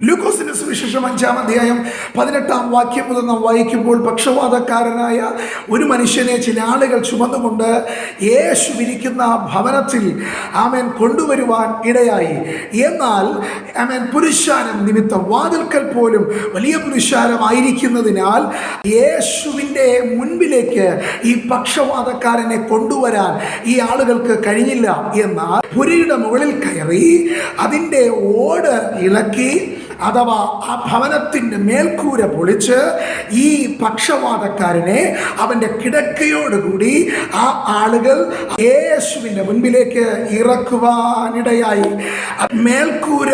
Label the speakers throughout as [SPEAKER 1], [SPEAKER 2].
[SPEAKER 1] ലൂക്കോസിന്റെ സുവിശേഷം അഞ്ചാം അധ്യായം പതിനെട്ടാം വാക്യം മുതൽ നാം വായിക്കുമ്പോൾ പക്ഷപാതക്കാരനായ ഒരു മനുഷ്യനെ ചില ആളുകൾ ചുമന്നുകൊണ്ട് യേശു ഇരിക്കുന്ന ഭവനത്തിൽ ആമേൻ കൊണ്ടുവരുവാൻ ഇടയായി. എന്നാൽ ആമേൻ പുരുഷാരം നിമിത്തം വാതിൽക്കൽ പോലും വലിയ പുരുഷാരമായിരിക്കുന്നതിനാൽ യേശുവിന്റെ മുൻപിലേക്ക് ഈ പക്ഷപാതക്കാരനെ കൊണ്ടുവരാൻ ഈ ആളുകൾക്ക് കഴിഞ്ഞില്ല. എന്നാൽ പുരിയുടെ മുകളിൽ കയറി അതിന്റെ ഓട് ഇളക്കി അഥവാ ആ ഭവനത്തിന്റെ മേൽക്കൂര പൊളിച്ച് ഈ പക്ഷവാതക്കാരനെ അവന്റെ കിടക്കയോടുകൂടി ആ ആളുകൾ യേശുവിന്റെ മുൻപിലേക്ക് ഇറക്കുവാനിടയായി. മേൽക്കൂര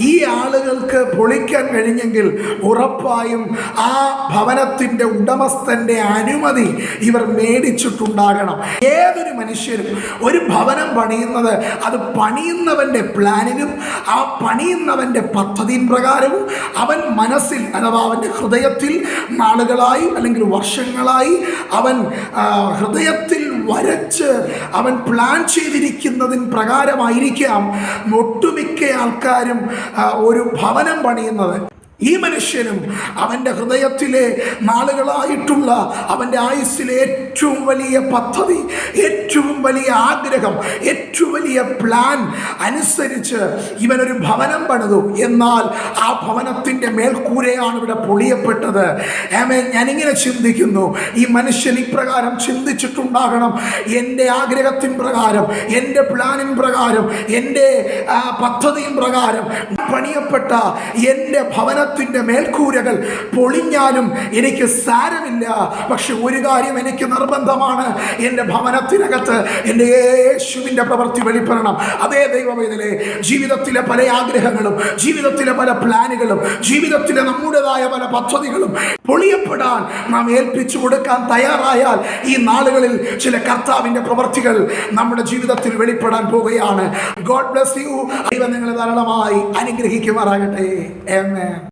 [SPEAKER 1] ഈ ആളുകൾക്ക് പൊളിക്കാൻ കഴിഞ്ഞെങ്കിൽ ഉറപ്പായും ആ ഭവനത്തിന്റെ ഉടമസ്ഥന്റെ അനുമതി ഇവർ മേടിച്ചിട്ടുണ്ടാകണം. ഏതൊരു മനുഷ്യരും ഒരു ഭവനം പണിയുന്നത് അത് പണിയുന്നവന്റെ പ്ലാനിലും ആ പണിയുന്നവന്റെ പദ്ധതിയും പ്രകാരവും അവൻ മനസ്സിൽ അഥവാ അവന്റെ ഹൃദയത്തിൽ നാളുകളായി അല്ലെങ്കിൽ വർഷങ്ങളായി അവൻ ഹൃദയത്തിൽ വരച്ച് അവൻ പ്ലാൻ ചെയ്തിരിക്കുന്നതിന് പ്രകാരമായിരിക്കാം ഒട്ടുമിക്ക ആൾക്കാരും ഒരു ഭവനം പണിയുന്നത്. ഈ മനുഷ്യനും അവന്റെ ഹൃദയത്തിലെ നാളുകളായിട്ടുള്ള അവന്റെ ആയുസ്സിലെ ഏറ്റവും വലിയ പദ്ധതി ഏറ്റവും വലിയ ആഗ്രഹം ഏറ്റവും വലിയ പ്ലാൻ അനുസരിച്ച് ഇവനൊരു ഭവനം പണിതു. എന്നാൽ ആ ഭവനത്തിന്റെ മേൽക്കൂരയാണ് ഇവിടെ പൊളിയപ്പെട്ടത്. ഏമേ ഞാനിങ്ങനെ ചിന്തിക്കുന്നു. ഈ മനുഷ്യൻ ഇപ്രകാരം ചിന്തിച്ചിട്ടുണ്ടാകണം. എന്റെ ആഗ്രഹത്തിൻ പ്രകാരം എന്റെ പ്ലാനിൻ പ്രകാരം എന്റെ പദ്ധതിയും പ്രകാരം പണിയപ്പെട്ട എന്റെ ഭവനത്തിന്റെ മേൽക്കൂരകൾ പൊളിഞ്ഞാലും എനിക്ക് സാരമില്ല. പക്ഷെ ഒരു കാര്യം എനിക്ക് നിർബന്ധമാണ്. എന്റെ ഭവനത്തിനകത്ത് എന്റെ യേശുവിന്റെ പ്രവൃത്തി വെളിപ്പെടണം. അതേ ദൈവവേദലെ ജീവിതത്തിലെ പല ആഗ്രഹങ്ങളും ജീവിതത്തിലെ പല പ്ലാനുകളും ജീവിതത്തിലെ നമ്മുടേതായ പല പദ്ധതികളും പൊളിയപ്പെടാൻ നാം ഏൽപ്പിച്ചു കൊടുക്കാൻ തയ്യാറായാൽ ഈ നാളുകളിൽ ചില കർത്താവിന്റെ പ്രവൃത്തികൾ നമ്മുടെ ജീവിതത്തിൽ വെളിപ്പെടാൻ പോവുകയാണ്. ഗോഡ് ബ്ലസ് യു ദൈവം നിങ്ങളെ ധാരാളമായി അനുഗ്രഹിക്കുമാറാകട്ടെ. Amen.